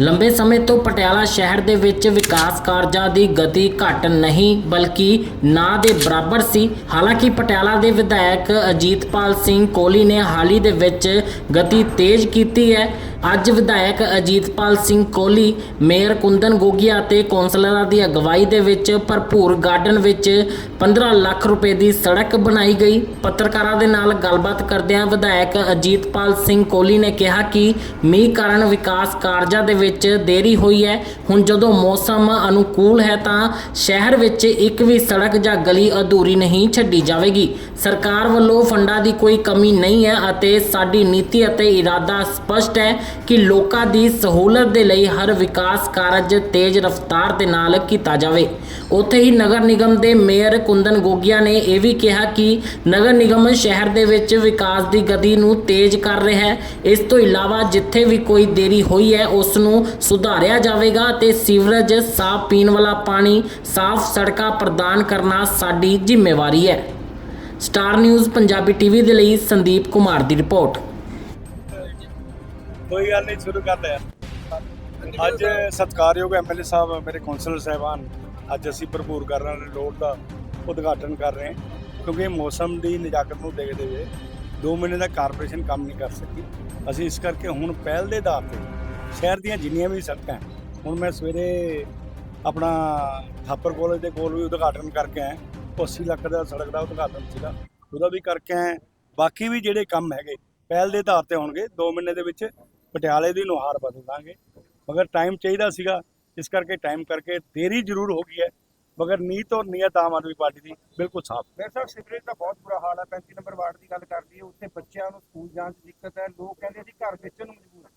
ਲੰਬੇ ਸਮੇਂ ਤੋਂ ਪਟਿਆਲਾ ਸ਼ਹਿਰ ਦੇ ਵਿੱਚ ਵਿਕਾਸ ਕਾਰਜਾਂ ਦੀ ਗਤੀ ਘੱਟ ਨਹੀਂ, ਬਲਕਿ ਨਾ ਦੇ ਬਰਾਬਰ ਸੀ। ਹਾਲਾਂਕਿ ਪਟਿਆਲਾ ਦੇ ਵਿਧਾਇਕ ਅਜੀਤਪਾਲ ਸਿੰਘ ਕੋਹਲੀ ਨੇ ਹਾਲ ਹੀ ਦੇ ਵਿੱਚ ਗਤੀ ਤੇਜ਼ ਕੀਤੀ ਹੈ। ਅੱਜ ਵਿਧਾਇਕ ਅਜੀਤਪਾਲ ਸਿੰਘ ਕੋਹਲੀ, ਮੇਅਰ ਕੁੰਦਨ ਗੋਗੀਆ ਅਤੇ ਕੌਂਸਲਰਾਂ ਦੀ ਅਗਵਾਈ ਦੇ ਵਿੱਚ ਭਰਪੂਰ ਗਾਰਡਨ ਵਿੱਚ 15 ਲੱਖ ਰੁਪਏ ਦੀ ਸੜਕ ਬਣਾਈ ਗਈ। ਪੱਤਰਕਾਰਾਂ ਦੇ ਨਾਲ ਗੱਲਬਾਤ ਕਰਦਿਆਂ ਵਿਧਾਇਕ ਅਜੀਤਪਾਲ ਸਿੰਘ ਕੋਹਲੀ ਨੇ ਕਿਹਾ ਕਿ ਮੀਂਹ ਕਾਰਨ ਵਿਕਾਸ ਕਾਰਜਾਂ ਦੇ ਵਿੱਚ ਦੇਰੀ ਹੋਈ ਹੈ। ਹੁਣ ਜਦੋਂ ਮੌਸਮ ਅਨੁਕੂਲ ਹੈ ਤਾਂ ਸ਼ਹਿਰ ਵਿੱਚ ਇੱਕ ਵੀ ਸੜਕ ਜਾਂ ਗਲੀ ਅਧੂਰੀ ਨਹੀਂ ਛੱਡੀ ਜਾਵੇਗੀ। ਸਰਕਾਰ ਵੱਲੋਂ ਫੰਡਾਂ ਦੀ ਕੋਈ ਕਮੀ ਨਹੀਂ ਹੈ ਅਤੇ ਸਾਡੀ ਨੀਤੀ ਅਤੇ ਇਰਾਦਾ ਸਪਸ਼ਟ ਹੈ ਕਿ ਲੋਕਾਂ ਦੀ ਸਹੂਲਤ ਦੇ ਲਈ ਹਰ ਵਿਕਾਸ ਕਾਰਜ ਤੇਜ਼ ਰਫ਼ਤਾਰ ਦੇ ਨਾਲ ਕੀਤਾ ਜਾਵੇ। ਉੱਥੇ ਹੀ ਨਗਰ ਨਿਗਮ ਦੇ ਮੇਅਰ ਕੁੰਦਨ ਗੋਗੀਆ ਨੇ ਇਹ ਵੀ ਕਿਹਾ ਕਿ ਨਗਰ ਨਿਗਮ ਸ਼ਹਿਰ ਦੇ ਵਿੱਚ ਵਿਕਾਸ ਦੀ ਗਤੀ ਨੂੰ ਤੇਜ਼ ਕਰ ਰਿਹਾ ਹੈ। ਇਸ ਤੋਂ ਇਲਾਵਾ ਜਿੱਥੇ ਵੀ ਕੋਈ ਦੇਰੀ ਹੋਈ ਹੈ, ਉਸ ਨੂੰ ਸੁਧਾਰਿਆ ਜਾਵੇਗਾ ਤੇ ਸੀਵਰੇਜ ਸਾਫ਼ ਪੀਣ ਵਾਲਾ ਪਾਣੀ, ਸਾਫ਼ ਸੜਕਾਂ ਪ੍ਰਦਾਨ ਕਰਨਾ ਸਾਡੀ ਜ਼ਿੰਮੇਵਾਰੀ ਹੈ। ਸਟਾਰ ਨਿਊਜ਼ ਪੰਜਾਬੀ ਟੀਵੀ ਦੇ ਲਈ ਸੰਦੀਪ ਕੁਮਾਰ ਦੀ ਰਿਪੋਰਟ। ਕੋਈ ਗੱਲ ਨਹੀਂ, ਸ਼ੁਰੂ ਕਰਦੇ ਆ ਅੱਜ ਸਤਿਕਾਰਯੋਗ ਐਮਐਲਏ ਸਾਹਿਬ, ਮੇਰੇ ਕੌਂਸਲਰ ਸਾਹਿਬਾਨ, ਅੱਜ ਅਸੀਂ ਭਰਪੂਰ ਕਰ ਰਹੇ ਨੇ ਲੋੜ ਦਾ ਉਦਘਾਟਨ ਕਰ ਰਹੇ ਹਾਂ, ਕਿਉਂਕਿ ਮੌਸਮ ਦੀ ਨਜਾਕਤ ਨੂੰ ਦੇਖਦੇ ਹੋਏ 2 ਮਹੀਨੇ ਦਾ ਕਾਰਪੋਰੇਸ਼ਨ ਕੰਮ ਨਹੀਂ ਕਰ ਸਕੀ। ਅਸੀਂ ਇਸ ਕਰਕੇ ਹੁਣ ਪਹਿਲ ਦੇ ਆਧਾਰ ਤੇ ਸ਼ਹਿਰ ਦੀਆਂ ਜਿੰਨੀਆਂ ਵੀ ਸੜਕਾਂ ਹੁਣ ਮੈਂ ਸਵੇਰੇ ਆਪਣਾ ਥਾਪਰ ਕਾਲਜ ਦੇ ਕੋਲ ਵੀ ਉਦਘਾਟਨ ਕਰਕੇ ਆਇਆ ਉਹ 80 ਲੱਖ ਦਾ ਸੜਕ ਦਾ ਉਦਘਾਟਨ ਸੀਗਾ, ਉਹਦਾ ਵੀ ਕਰਕੇ ਆਏ ਬਾਕੀ ਵੀ ਜਿਹੜੇ ਕੰਮ ਹੈਗੇ, ਪਹਿਲ ਦੇ ਆਧਾਰ ਤੇ ਹੋਣਗੇ 2 ਮਹੀਨੇ ਦੇ ਵਿੱਚ ਪਟਿਆਲੇ ਦੀ ਨੁਹਾਰ ਬਦਲ ਦਾਂਗੇ ਮਗਰ ਟਾਈਮ ਚਾਹੀਦਾ ਸੀਗਾ। ਇਸ ਕਰਕੇ ਟਾਈਮ ਕਰਕੇ ਦੇਰੀ ਜ਼ਰੂਰ ਹੋ ਗਈ ਹੈ। ਮਗਰ ਨੀਤ ਔਰ ਨੀਅਤ ਆਮ ਆਦਮੀ ਪਾਰਟੀ ਦੀ ਬਿਲਕੁਲ ਸਾਫ਼। ਮੇਰੇ ਸਾਹਿਬ ਸੀਵਰੇਜ ਦਾ ਬਹੁਤ ਬੁਰਾ ਹਾਲ ਹੈ। 35 ਨੰਬਰ ਵਾਰਡ ਦੀ ਗੱਲ ਕਰਦੀ ਹੈ ਉੱਥੇ ਬੱਚਿਆਂ ਨੂੰ ਸਕੂਲ ਜਾਣ 'ਚ ਦਿੱਕਤ ਹੈ। ਲੋਕ ਕਹਿੰਦੇ ਅਸੀਂ ਘਰ ਵੇਚਣ ਨੂੰ ਮਜਬੂਰ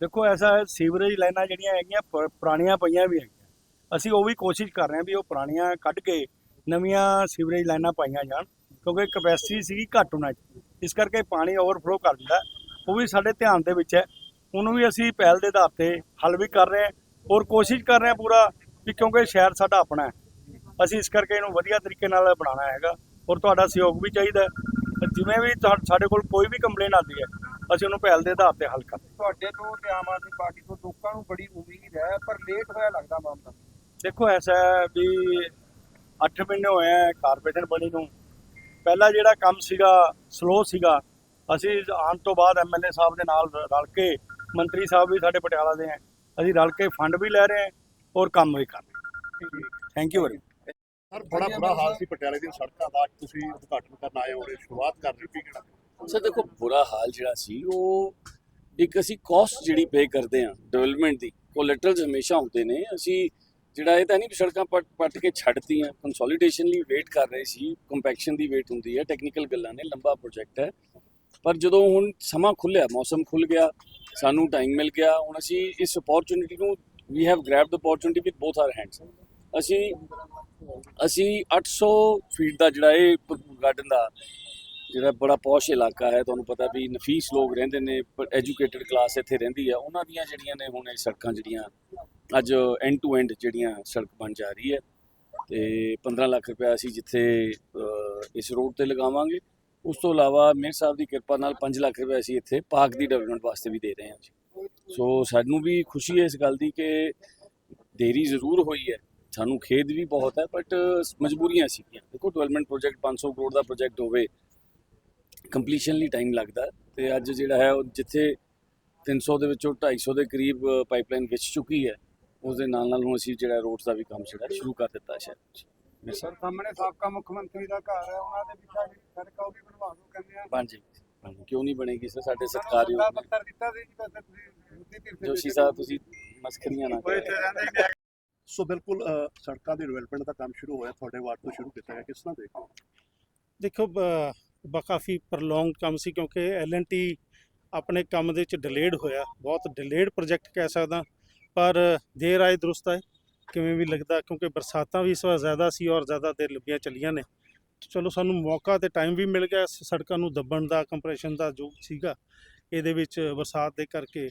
ਦੇਖੋ ਐਸਾ ਸੀਵਰੇਜ ਲਾਈਨਾਂ ਜਿਹੜੀਆਂ ਹੈਗੀਆਂ ਪੁਰਾਣੀਆਂ ਪਈਆਂ ਵੀ ਹੈਗੀਆਂ। ਅਸੀਂ ਉਹ ਵੀ ਕੋਸ਼ਿਸ਼ ਕਰ ਰਹੇ ਹਾਂ ਵੀ ਉਹ ਪੁਰਾਣੀਆਂ ਕੱਢ ਕੇ ਨਵੀਆਂ ਸੀਵਰੇਜ ਲਾਈਨਾਂ ਪਾਈਆਂ ਜਾਣ ਕਿਉਂਕਿ ਕਪੈਸਿਟੀ ਸੀਗੀ ਘੱਟ ਉਹਨਾਂ 'ਚ ਇਸ ਕਰਕੇ ਪਾਣੀ ਓਵਰਫਲੋ ਕਰ ਦਿੰਦਾ। ਉਹ ਵੀ ਸਾਡੇ ਧਿਆਨ ਦੇ ਵਿੱਚ ਹੈ। ਉਹਨੂੰ ਵੀ ਅਸੀਂ ਪਹਿਲ ਦੇ ਆਧਾਰ ਤੇ ਹੱਲ ਵੀ ਕਰ ਰਹੇ ਹਾਂ ਔਰ ਕੋਸ਼ਿਸ਼ ਕਰ ਰਹੇ ਹਾਂ ਪੂਰਾ ਵੀ ਕਿਉਂਕਿ ਸ਼ਹਿਰ ਸਾਡਾ ਆਪਣਾ ਹੈ। ਅਸੀਂ ਇਸ ਕਰਕੇ ਇਹਨੂੰ ਵਧੀਆ ਤਰੀਕੇ ਨਾਲ ਬਣਾਉਣਾ ਹੈਗਾ ਔਰ ਤੁਹਾਡਾ ਸਹਿਯੋਗ ਵੀ ਚਾਹੀਦਾ ਜਿਵੇਂ ਵੀ ਸਾਡੇ ਕੋਲ ਕੋਈ ਵੀ ਕੰਪਲੇਨ ਆਉਂਦੀ ਹੈ ਅਸੀਂ ਉਹਨੂੰ ਪਹਿਲ ਦੇ ਆਧਾਰ ਤੇ ਹੱਲ ਕਰਦੇ। ਤੁਹਾਡੇ ਤੋਂ ਤੇ ਆਮ ਆਦਮੀ ਪਾਰਟੀ ਤੋਂ ਲੋਕਾਂ ਨੂੰ ਬੜੀ ਉਮੀਦ ਹੈ ਪਰ ਲੇਟ ਹੋਇਆ ਲੱਗਦਾ ਮਾਮਲਾ। ਦੇਖੋ ਐਸਾ ਹੈ ਵੀ 8 ਮਹੀਨੇ ਹੋਏ ਆ ਕਾਰਪੋਰੇਸ਼ਨ ਬਣੀ ਨੂੰ। ਪਹਿਲਾ ਜਿਹੜਾ ਕੰਮ ਸੀਗਾ ਸਲੋ ਸੀਗਾ ਅਸੀਂ ਆਉਣ ਤੋਂ ਬਾਅਦ ਐਮਐਲਏ ਸਾਹਿਬ ਦੇ ਨਾਲ ਰਲ ਕੇ ਮੰਤਰੀ ਸਾਹਿਬ ਵੀ ਸਾਡੇ ਪਟਿਆਲਾ ਦੇ ਆ ਅਸੀਂ ਰਲ ਕੇ ਫੰਡ ਵੀ ਲੈ ਰਹੇ ਹਾਂ ਔਰ ਕੰਮ ਵੀ ਕਰ ਰਹੇ ਥੈਂਕ ਯੂ ਵੈਰੀ ਸਰ ਬੜਾ ਬੁਰਾ ਹਾਲ ਸੀ ਪਟਿਆਲੇ ਦੀਆਂ ਸੜਕਾਂ ਦਾ। ਅੱਜ ਤੁਸੀਂ ਉਦਘਾਟਨ ਕਰਨ ਆਏ ਹੋ ਸ਼ੁਰੂਆਤ ਕਰ ਰਹੇ ਹੋ ਕੀ ਕਹਿਣਾ? ਸਰ ਦੇਖੋ ਬੁਰਾ ਹਾਲ ਜਿਹੜਾ ਸੀ ਉਹ ਇੱਕ ਅਸੀਂ ਕਾਸਟ ਜਿਹੜੀ ਪੇ ਕਰਦੇ ਆ ਡਿਵੈਲਪਮੈਂਟ ਦੀ ਕੋਲੈਟਰਲਸ ਹਮੇਸ਼ਾ ਹੁੰਦੇ ਨੇ। ਅਸੀਂ ਜਿਹੜਾ ਇਹ ਤਾਂ ਨਹੀਂ ਸੜਕਾਂ ਪੱਟ ਪੱਟ ਕੇ ਛੱਡਤੀਆਂ ਕੰਸੋਲੀਡੇਸ਼ਨ ਲਈ ਵੇਟ ਕਰ ਰਹੇ ਸੀ। ਕੰਪੈਕਸ਼ਨ ਦੀ ਵੇਟ ਹੁੰਦੀ ਹੈ ਟੈਕਨੀਕਲ ਗੱਲਾਂ ਨੇ ਲੰਬਾ ਪ੍ਰੋਜੈਕਟ ਹੈ। ਪਰ ਜਦੋਂ ਹੁਣ ਸਮਾਂ ਖੁੱਲਿਆ ਮੌਸਮ ਖੁੱਲ ਗਿਆ ਸਾਨੂੰ ਟਾਈਮ ਮਿਲ ਗਿਆ। ਹੁਣ ਅਸੀਂ ਇਸ ਅਪੋਰਚੁਨਿਟੀ ਨੂੰ we have grabbed opportunity opportunity with both our hands ਅਸੀਂ ਅਸੀਂ 800 ਫੀਟ ਦਾ ਜਿਹੜਾ ਇਹ ਗਾਰਡਨ ਦਾ, ਜਿਹੜਾ ਬੜਾ ਪੌਸ਼ ਇਲਾਕਾ ਹੈ, ਤੁਹਾਨੂੰ ਪਤਾ ਵੀ ਨਫੀਸ ਲੋਕ ਰਹਿੰਦੇ ਨੇ ਐਜੂਕੇਟਿਡ ਕਲਾਸ ਇੱਥੇ ਰਹਿੰਦੀ ਆ। ਉਹਨਾਂ ਦੀਆਂ ਜਿਹੜੀਆਂ ਨੇ ਹੁਣ ਇਹ ਸੜਕਾਂ ਜਿਹੜੀਆਂ, ਅੱਜ ਐਂਡ ਟੂ ਐਂਡ ਜਿਹੜੀਆਂ ਸੜਕ ਬਣ ਜਾ ਰਹੀ ਹੈ। ਤੇ 15 ਲੱਖ ਰੁਪਏ ਅਸੀਂ ਜਿੱਥੇ ਇਸ ਰੋਡ ਤੇ ਲਗਾਵਾਂਗੇ। ਉਸ ਤੋਂ ਇਲਾਵਾ ਮੇਰ ਸਾਹਿਬ ਦੀ ਕਿਰਪਾ ਨਾਲ 5 ਲੱਖ ਰੁਪਏ ਅਸੀਂ ਇੱਥੇ ਪਾਰਕ ਦੀ ਡਿਵੈਲਪਮੈਂਟ ਵਾਸਤੇ ਵੀ ਦੇ ਰਹੇ ਹਾਂ ਜੀ। ਸੋ ਸਾਨੂੰ ਵੀ ਖੁਸ਼ੀ ਹੈ ਇਸ ਗੱਲ ਦੀ ਕਿ ਦੇਰੀ ਜ਼ਰੂਰ ਹੋਈ ਹੈ। ਸਾਨੂੰ ਖੇਦ ਵੀ ਬਹੁਤ ਹੈ ਬਟ ਮਜਬੂਰੀਆਂ ਸੀਗੀਆਂ। ਦੇਖੋ ਡਿਵੈਲਪਮੈਂਟ ਪ੍ਰੋਜੈਕਟ 500 ਕਰੋੜ ਦਾ ਪ੍ਰੋਜੈਕਟ ਹੋਵੇ ਕੰਪਲੀਸ਼ਨ ਲਈ ਟਾਈਮ ਲੱਗਦਾ ਹੈ। ਤੇ ਅੱਜ ਜਿਹੜਾ ਹੈ, ਉਹ ਜਿੱਥੇ 300 ਦੇ ਵਿੱਚੋਂ 250 ਦੇ ਕਰੀਬ ਪਾਈਪਲਾਈਨ ਵਿਛ ਚੁੱਕੀ ਹੈ ਉਸ ਦੇ ਨਾਲ ਨਾਲ ਹੁਣ ਅਸੀਂ ਜਿਹੜਾ ਰੋਡਸ ਦਾ ਵੀ ਕੰਮ ਜਿਹੜਾ ਸ਼ੁਰੂ ਕਰ ਦਿੱਤਾ ਸ਼ਹਿਰ ਸਰ। ਸਾਹਮਣੇ ਸਾਬਕਾ ਮੁੱਖ ਮੰਤਰੀ ਦਾ ਘਰ ਹੈ ਉਹਨਾਂ ਦੇ ਪਿੱਛੇ ਜਿਹੜੀ ਸੜਕ ਆ ਉਹ ਵੀ ਬਣਵਾ ਦਿਓ ਕਹਿੰਦੇ ਆ। ਹਾਂਜੀ ਹਾਂਜੀ। ਕਿਉਂ ਨਹੀਂ ਬਣੇਗੀ ਸਰ? ਸਾਡੇ ਸਤਿਕਾਰਯੋਗ ਨੇ। ਪੱਤਰ ਦਿੱਤਾ ਸੀ ਜੀ ਵੈਸੇ ਤੁਸੀਂ ਵਿਰੋਧੀ ਧਿਰ ਜੋਸ਼ੀ ਸਾਹਿਬ ਤੁਸੀਂ ਮਸਖਰੀਆਂ ਨਾ ਕਰੋ ਰਹਿੰਦੇ ਹੀ ਨਹੀਂ ਸੋ ਬਿਲਕੁਲ ਅ, ਸੜਕਾਂ ਦੀ ਡਿਵੈਲਪਮੈਂਟ ਦਾ ਕੰਮ ਸ਼ੁਰੂ ਹੋਇਆ ਤੁਹਾਡੇ ਵਾਰਡ ਤੋਂ ਸ਼ੁਰੂ ਕੀਤਾ ਗਿਆ ਕਿਸ ਤਰ੍ਹਾਂ ਦੇਖਦੇ ਹੋ? ਦੇਖੋ ਬ- ਬ ਕਾਫੀ ਪ੍ਰੋਲੋਂਗ ਕੰਮ ਸੀ ਕਿਉਂਕਿ ਐਲਐਨਟੀ ਆਪਣੇ ਕੰਮ ਦੇ ਵਿੱਚ ਡਿਲੇਡ ਹੋਇਆ ਬਹੁਤ ਡਿਲੇਡ ਪ੍ਰੋਜੈਕਟ ਕਹਿ ਸਕਦਾ ਪਰ ਦੇਰ ਆਏ ਦਰੁਸਤ ਆਏ। ਕਿਵੇਂ ਵੀ ਲੱਗਦਾ, ਕਿਉਂਕਿ ਬਰਸਾਤਾਂ ਵੀ ਇਸ ਵਾਰ ਜ਼ਿਆਦਾ ਸੀ ਔਰ ਜ਼ਿਆਦਾ ਦੇਰ ਲੰਬੀਆਂ ਚੱਲੀਆਂ ਨੇ। ਚਲੋ ਸਾਨੂੰ ਮੌਕਾ ਤੇ ਟਾਈਮ ਵੀ ਮਿਲ ਗਿਆ ਸੜਕਾਂ ਨੂੰ ਦੱਬਣ ਦਾ ਕੰਪਰੈਸ਼ਨ ਦਾ ਜੋ ਸੀਗਾ, ਇਹਦੇ ਵਿੱਚ ਬਰਸਾਤ ਦੇ ਕਰਕੇ।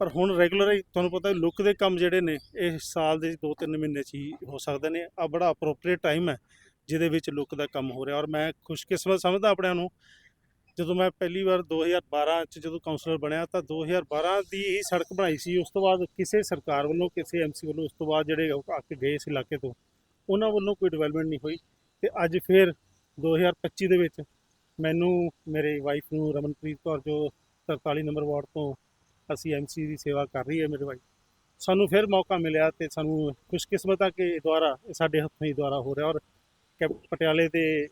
ਪਰ ਹੁਣ ਰੈਗੂਲਰ ਹੀ ਤੁਹਾਨੂੰ ਪਤਾ ਲੁੱਕ ਦੇ ਕੰਮ ਜਿਹੜੇ ਨੇ, ਇਹ ਸਾਲ ਦੇ 2-3 ਮਹੀਨੇ 'ਚ ਹੀ ਹੋ ਸਕਦੇ ਨੇ। ਆ ਬੜਾ ਅਪਰੋਪਰੀਏਟ ਟਾਈਮ ਹੈ, ਜਿਹਦੇ ਵਿੱਚ ਲੁੱਕ ਦਾ ਕੰਮ ਹੋ ਰਿਹਾ। ਔਰ ਮੈਂ ਖੁਸ਼ਕਿਸਮਤ ਸਮਝਦਾ ਆਪਣਿਆਂ ਨੂੰ ਜਦੋਂ ਮੈਂ ਪਹਿਲੀ ਵਾਰ 2012 ਚ ਜਦੋਂ ਕਾਉਂਸਲਰ ਬਣਿਆ ਤਾਂ 2012 ਦੀ ਹੀ ਸੜਕ ਬਣਾਈ ਸੀ। ਉਸ ਤੋਂ ਬਾਅਦ ਕਿਸੇ ਸਰਕਾਰ ਵੱਲੋਂ, ਕਿਸੇ ਐਮਸੀ ਵੱਲੋਂ, ਉਸ ਤੋਂ ਬਾਅਦ ਜਿਹੜੇ ਆ ਕੇ ਗਏ ਇਸ ਇਲਾਕੇ ਤੋਂ, ਉਹਨਾਂ ਵੱਲੋਂ ਕੋਈ ਡਿਵੈਲਪਮੈਂਟ ਨਹੀਂ ਹੋਈ। ਤੇ ਅੱਜ ਫਿਰ 2025 ਦੇ ਵਿੱਚ ਮੈਨੂੰ, ਮੇਰੇ ਵਾਈਫ ਨੂੰ ਰਮਨਪ੍ਰੀਤ ਕੌਰ ਜੋ 43 ਨੰਬਰ ਵਾਰਡ ਤੋਂ ਅਸੀਂ ਐਮਸੀ ਦੀ ਸੇਵਾ ਕਰ ਰਹੀ ਹੈ ਮੇਰੇ ਵਾਈਫ ਸਾਨੂੰ ਫਿਰ ਮੌਕਾ ਮਿਲਿਆ ਤੇ ਸਾਨੂੰ ਖੁਸ਼ਕਿਸਮਤ ਆ ਕਿ ਦੁਆਰਾ, ਇਹ ਸਾਡੇ ਹੱਥੋਂ ਹੀ ਦੁਆਰਾ ਹੋ ਰਿਹਾ। ਔਰ ਕੈਪ ਪਟਿਆਲੇ ਦੇ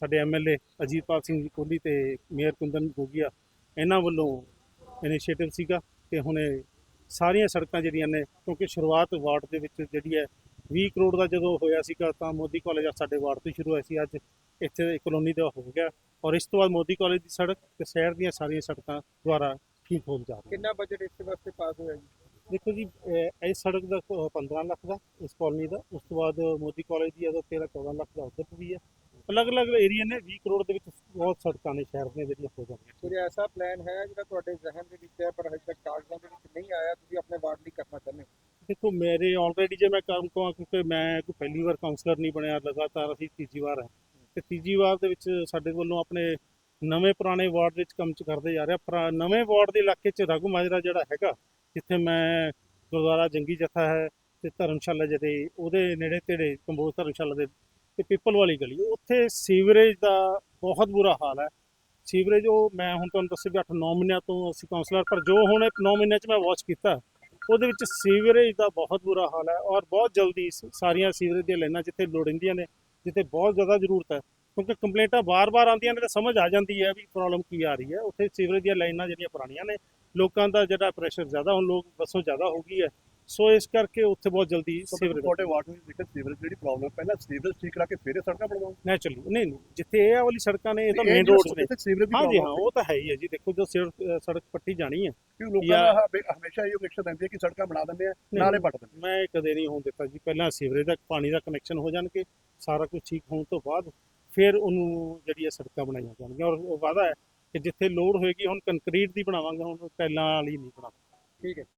ਸਾਡੇ ਐਮਐਲਏ ਅਜੀਤਪਾਲ ਸਿੰਘ ਜੀ ਕੋਹਲੀ ਤੇ ਮੇਅਰ ਕੁੰਦਨ ਗੋਗੀਆ ਇਹਨਾਂ ਵੱਲੋਂ ਇਨੀਸ਼ੀਏਟਿਵ ਸੀਗਾ ਤੇ ਹੁਣ ਸਾਰੀਆਂ ਸੜਕਾਂ ਜਿਹੜੀਆਂ ਨੇ ਕਿਉਂਕਿ ਸ਼ੁਰੂਆਤ ਵਾਰਡ ਦੇ ਵਿੱਚ ਜਿਹੜੀ ਹੈ 20 ਕਰੋੜ ਦਾ ਜਦੋਂ ਹੋਇਆ ਸੀਗਾ ਤਾਂ ਮੋਦੀ ਕਾਲਜ ਸਾਡੇ ਵਾਰਡ ਤੋਂ ਸ਼ੁਰੂ ਹੋਇਆ ਸੀ ਅੱਜ ਇੱਥੇ ਕਲੋਨੀ ਦਾ ਹੋ ਗਿਆ ਔਰ ਇਸ ਤੋਂ ਬਾਅਦ ਮੋਦੀ ਕਾਲਜ ਦੀ ਸੜਕ ਤੇ ਸ਼ਹਿਰ ਦੀਆਂ ਸਾਰੀਆਂ ਸੜਕਾਂ ਦੁਆਰਾ ਠੀਕ ਹੋ ਜਾ ਕਿੰਨਾ ਬਜਟ ਇਸ ਵਾਸਤੇ ਪਾਸ ਹੋਇਆ ਜੀ? ਦੇਖੋ ਜੀ ਇਸ ਸੜਕ ਦਾ ਕ- 15 ਲੱਖ ਦਾ ਇਸ ਕਾਲਨੀ ਦਾ ਉਸ ਤੋਂ ਬਾਅਦ ਮੋਦੀ ਕਾਲਜ ਦੀ ਅਦਰ 13 14 ਲੱਖ ਦਾ ਉਧਰ ਵੀ ਹੈ। ਅਲੱਗ-ਅਲੱਗ ਏਰੀਆ ਨੇ 20 ਕਰੋੜ ਦੇ ਵਿੱਚ ਬਹੁਤ ਸੜਕਾਂ ਨੇ ਸ਼ਹਿਰ ਦੀਆਂ ਜਿਹੜੀਆਂ ਹੋ ਜਾਣਗੀਆਂ ਕੋਈ ਐਸਾ ਪਲਾਨ ਹੈ ਜਿਹੜਾ ਤੁਹਾਡੇ ਜ਼ਹਿਨ ਦੇ ਵਿੱਚ ਹੈ ਪਰ ਹਜੇ ਤੱਕ ਕਾਗਜ਼ਾਂ ਦੇ ਵਿੱਚ ਨਹੀਂ ਆਇਆ ਤੁਸੀਂ ਆਪਣੇ ਵਾਰਡ ਲਈ ਕਰਨਾ ਚਾਹੁੰਦੇ ਹੋ? ਦੇਖੋ ਮੇਰੇ ਆਲਰੇਡੀ ਜੇ ਮੈਂ ਕੰਮ ਕਹਾਂ ਕਿਉਂਕਿ ਮੈਂ ਕੋਈ ਪਹਿਲੀ ਵਾਰ ਕਾਉਂਸਲਰ ਨਹੀਂ ਬਣਿਆ ਲਗਾਤਾਰ ਅਸੀਂ ਤੀਜੀ ਵਾਰ ਹੈ। ਤੇ ਤੀਜੀ ਵਾਰ ਦੇ ਵਿੱਚ ਸਾਡੇ ਵੱਲੋਂ ਆਪਣੇ ਨਵੇਂ ਪੁਰਾਣੇ ਵਾਰਡ ਵਿੱਚ ਕੰਮ ਚ ਕਰਦੇ ਜਾ ਰਿਹਾ ਪਰ ਨਵੇਂ ਵਾਰਡ ਦੇ ਇਲਾਕੇ ਚ ਰਘੂ ਮਾਜਰਾ ਜਿਹੜਾ ਹੈਗਾ ਜਿੱਥੇ ਮੈਂ ਗੁਰਦੁਆਰਾ ਜੰਗੀ ਜਥਾ ਹੈ ਤੇ ਧਰਮਸ਼ਾਲਾ ਜਿਹੜੇ ਉਹਦੇ ਨੇੜੇ ਤੇੜੇ ਕੰਬੋਜ ਧਰਮਸ਼ਾਲਾ ਦੇ ਤੇ ਪੀਪਲ ਵਾਲੀ ਗਲੀ। ਉੱਥੇ ਸੀਵਰੇਜ ਦਾ ਬਹੁਤ ਬੁਰਾ ਹਾਲ ਹੈ। ਸੀਵਰੇਜ ਉਹ ਮੈਂ ਹੁਣ ਤੁਹਾਨੂੰ ਦੱਸਿਆ ਵੀ 8-9 ਮਹੀਨਿਆਂ ਤੋਂ ਅਸੀਂ ਕਾਉਂਸਲਰ ਪਰ ਜੋ ਹੁਣ 9 ਮਹੀਨਿਆਂ 'ਚ ਮੈਂ ਵਾਚ ਕੀਤਾ, ਉਹਦੇ ਵਿੱਚ ਸੀਵਰੇਜ ਦਾ ਬਹੁਤ ਬੁਰਾ ਹਾਲ ਹੈ ਔਰ ਬਹੁਤ ਜਲਦੀ ਸਾਰੀਆਂ ਸੀਵਰੇਜ ਦੀਆਂ ਲਾਈਨਾਂ ਜਿੱਥੇ ਲੋੜੀਂਦੀਆਂ ਨੇ, ਜਿੱਥੇ ਬਹੁਤ ਜ਼ਿਆਦਾ ਜ਼ਰੂਰਤ ਹੈ, ਕਿਉਂਕਿ ਕੰਪਲੇਂਟਾਂ ਬਾਰ-ਬਾਰ ਆਉਂਦੀਆਂ ਨੇ ਤਾਂ ਸਮਝ ਆ ਜਾਂਦੀ ਹੈ ਵੀ ਪ੍ਰੋਬਲਮ ਕੀ ਆ ਰਹੀ ਹੈ। ਉੱਥੇ ਸੀਵਰੇਜ ਦੀਆਂ ਲਾਈਨਾਂ ਜਿਹੜੀਆਂ ਪੁਰਾਣੀਆਂ ਨੇ, ਲੋਕਾਂ ਦਾ ਜਿਹੜਾ ਪ੍ਰੈਸ਼ਰ ਜ਼ਿਆਦਾ ਹੁਣ ਲੋਕ, ਬੱਸੋਂ ਜ਼ਿਆਦਾ ਹੋ ਗਈ ਹੈ। ਸੋ ਇਸ ਕਰਕੇ ਉੱਥੇ ਬਹੁਤ ਜਲਦੀ ਸੀਵਰੇਜ ਤੁਹਾਡੇ ਵਾਰਡ ਵਿੱਚ ਦੇਖੋ ਸੀਵਰੇਜ ਜਿਹੜੀ ਪ੍ਰੋਬਲਮ ਪਹਿਲਾਂ ਸੀਵਰੇਜ ਠੀਕ ਕਰਾ ਕੇ ਫਿਰ ਇਹ ਸੜਕਾਂ ਬਣਵਾਓ। ਨੈਚੁਰਲੀ ਨਹੀਂ ਨਹੀਂ ਜਿੱਥੇ ਇਹ ਵਾਲੀ ਸੜਕਾਂ ਨੇ ਇਹ ਤਾਂ ਇਹ ਮੇਨ ਰੋਡਸ ਨੇ। ਹਾਂ ਜੀ ਹਾਂ ਉਹ ਤਾਂ ਹੈ ਹੀ ਹੈ ਜੀ ਦੇਖੋ ਜੋ ਸੜਕ ਪੱਟੀ ਜਾਣੀ ਹੈ ਕਿਉਂ ਲੋਕਾਂ ਦਾ ਹਮੇ- ਹਮੇਸ਼ਾ ਇਹ objection ਰਹਿੰਦੀ ਹੈ ਕਿ ਸੜਕਾਂ ਬਣਾ ਦਿੰਦੇ ਆ ਨਾਲੇ ਪੱਟ ਦਿੰਦੇ ਮੈਂ ਕਦੇ ਨਹੀਂ ਹੋਣ ਦਿੱਤਾ ਜੀ ਪਹਿਲਾਂ ਸੀਵਰੇਜ ਦਾ ਪਾਣੀ ਦਾ ਕਨੈਕਸ਼ਨ ਹੋ ਜਾਣਗੇ ਸਾਰਾ ਕੁਝ ਠੀਕ ਹੋਣ ਤੋਂ ਬਾਅਦ ਫਿਰ ਉਹਨੂੰ ਜਿਹੜੀ ਹੈ ਸੜਕਾਂ ਬਣਾਈਆਂ ਜਾਣਗੀਆਂ ਔਰ ਉਹ ਵਾਅਦਾ ਹੈ ਕਿ ਜਿੱਥੇ ਲੋੜ ਹੋਏਗੀ ਹੁਣ ਕੰਕਰੀਟ ਦੀ ਬਣਾਵਾਂਗੇ ਹੁਣ ਟੈਲਾਂ ਵਾਲੀ ਨਹੀਂ ਬਣਾਵਾਂਗੇ। ਠੀਕ ਹੈ।